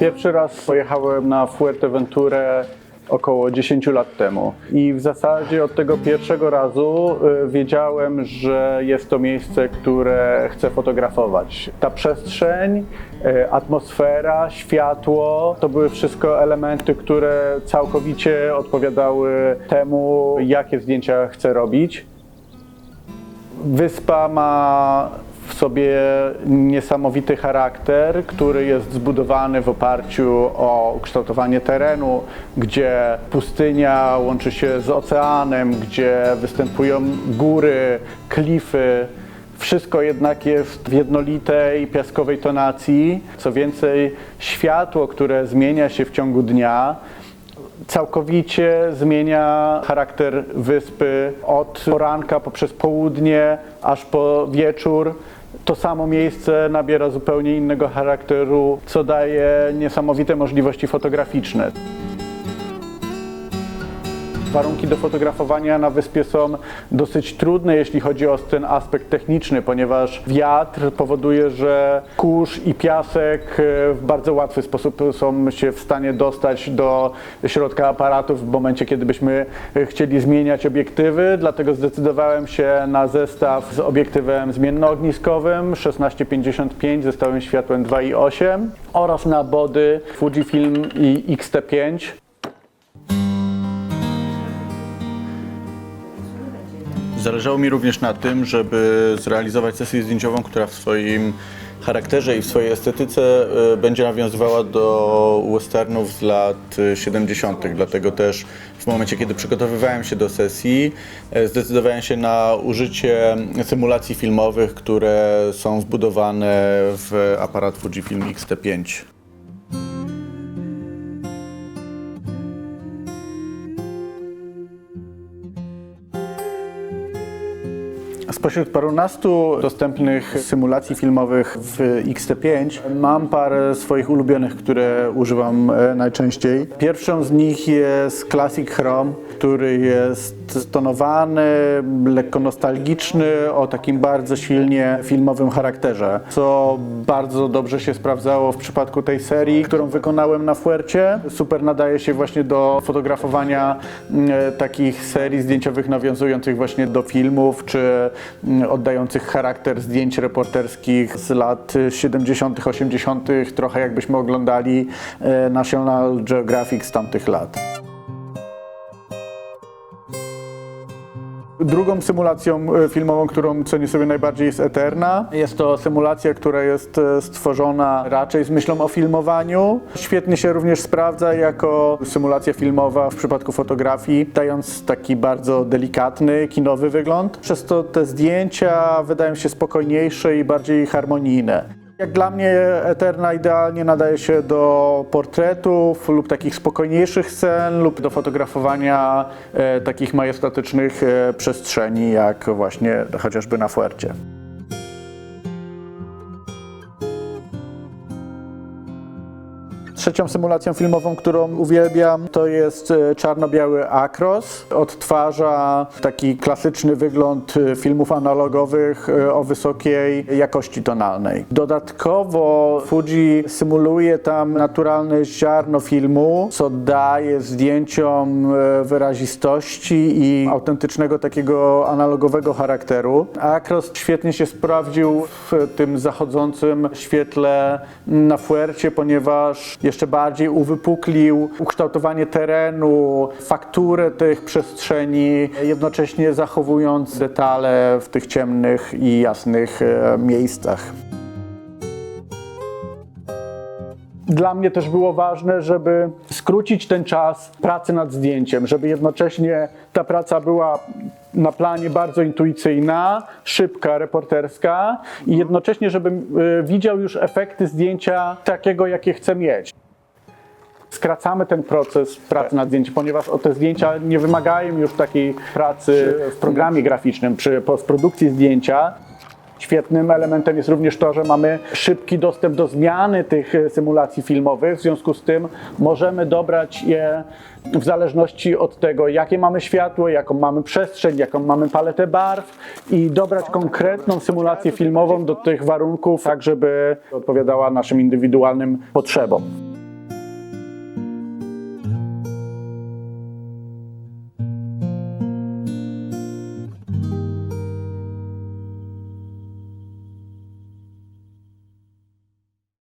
Pierwszy raz pojechałem na Fuerteventurę około 10 lat temu i w zasadzie od tego pierwszego razu y, wiedziałem, że jest to miejsce, które chcę fotografować. Ta przestrzeń, y, atmosfera, światło to były wszystko elementy, które całkowicie odpowiadały temu, jakie zdjęcia chcę robić. Wyspa ma sobie niesamowity charakter, który jest zbudowany w oparciu o kształtowanie terenu, gdzie pustynia łączy się z oceanem, gdzie występują góry, klify. Wszystko jednak jest w jednolitej, piaskowej tonacji. Co więcej, światło, które zmienia się w ciągu dnia, całkowicie zmienia charakter wyspy od poranka poprzez południe aż po wieczór. To samo miejsce nabiera zupełnie innego charakteru, co daje niesamowite możliwości fotograficzne. Warunki do fotografowania na wyspie są dosyć trudne, jeśli chodzi o ten aspekt techniczny, ponieważ wiatr powoduje, że kurz i piasek e, w bardzo łatwy sposób są się w stanie dostać do środka aparatu w momencie, kiedy byśmy e, chcieli zmieniać obiektywy. Dlatego zdecydowałem się na zestaw z obiektywem zmiennoogniskowym 1655 ze stałym światłem 2.8 oraz na body Fujifilm i X-T5 Zależało mi również na tym, żeby zrealizować sesję zdjęciową, która w swoim charakterze i w swojej estetyce e, będzie nawiązywała do westernów z lat e, 70. Dlatego też w momencie, kiedy przygotowywałem się do sesji, e, zdecydowałem się na użycie symulacji filmowych, które są zbudowane w aparat Fujifilm X-T5. Spośród parunastu dostępnych symulacji filmowych w X-T5 mam parę swoich ulubionych, które używam e, najczęściej. Pierwszą z nich jest Classic Chrome, który jest stonowany, lekko nostalgiczny, o takim bardzo silnie filmowym charakterze, co bardzo dobrze się sprawdzało w przypadku tej serii, którą wykonałem na Fuercie. Super nadaje się właśnie do fotografowania mm, takich serii zdjęciowych nawiązujących właśnie do filmów, czy oddających charakter zdjęć reporterskich z lat 70., 80., trochę jakbyśmy oglądali e, National Geographic z tamtych lat. Drugą symulacją e, filmową, którą cenię sobie najbardziej jest Eterna. Jest to symulacja, która jest e, stworzona raczej z myślą o filmowaniu. Świetnie się również sprawdza jako symulacja filmowa w przypadku fotografii, dając taki bardzo delikatny, kinowy wygląd. Przez to te zdjęcia wydają się spokojniejsze i bardziej harmonijne. Jak dla mnie Eterna idealnie nadaje się do portretów lub takich spokojniejszych scen lub do fotografowania e, takich majestatycznych e, przestrzeni jak właśnie chociażby na Fuercie. Trzecią symulacją filmową, którą uwielbiam, to jest e, czarno-biały Acros. Odtwarza taki klasyczny wygląd e, filmów analogowych e, o wysokiej jakości tonalnej. Dodatkowo Fuji symuluje tam naturalne ziarno filmu, co daje zdjęciom wyrazistości i autentycznego takiego analogowego charakteru. Acros świetnie się sprawdził w tym zachodzącym świetle na Fuercie, ponieważ jeszcze bardziej uwypuklił ukształtowanie terenu, fakturę tych przestrzeni, jednocześnie zachowując detale w tych ciemnych i jasnych e, miejscach. Dla mnie też było ważne, żeby skrócić ten czas pracy nad zdjęciem, żeby jednocześnie ta praca była na planie bardzo intuicyjna, szybka, reporterska i jednocześnie, żebym y, widział już efekty zdjęcia takiego, jakie chcę mieć. Skracamy ten proces pracy nad zdjęciem, ponieważ te zdjęcia nie wymagają już takiej pracy w programie graficznym, przy postprodukcji zdjęcia. Świetnym elementem jest również to, że mamy szybki dostęp do zmiany tych e, symulacji filmowych. W związku z tym możemy dobrać je w zależności od tego, jakie mamy światło, jaką mamy przestrzeń, jaką mamy paletę barw i dobrać konkretną symulację filmową do tych warunków, tak żeby odpowiadała naszym indywidualnym potrzebom.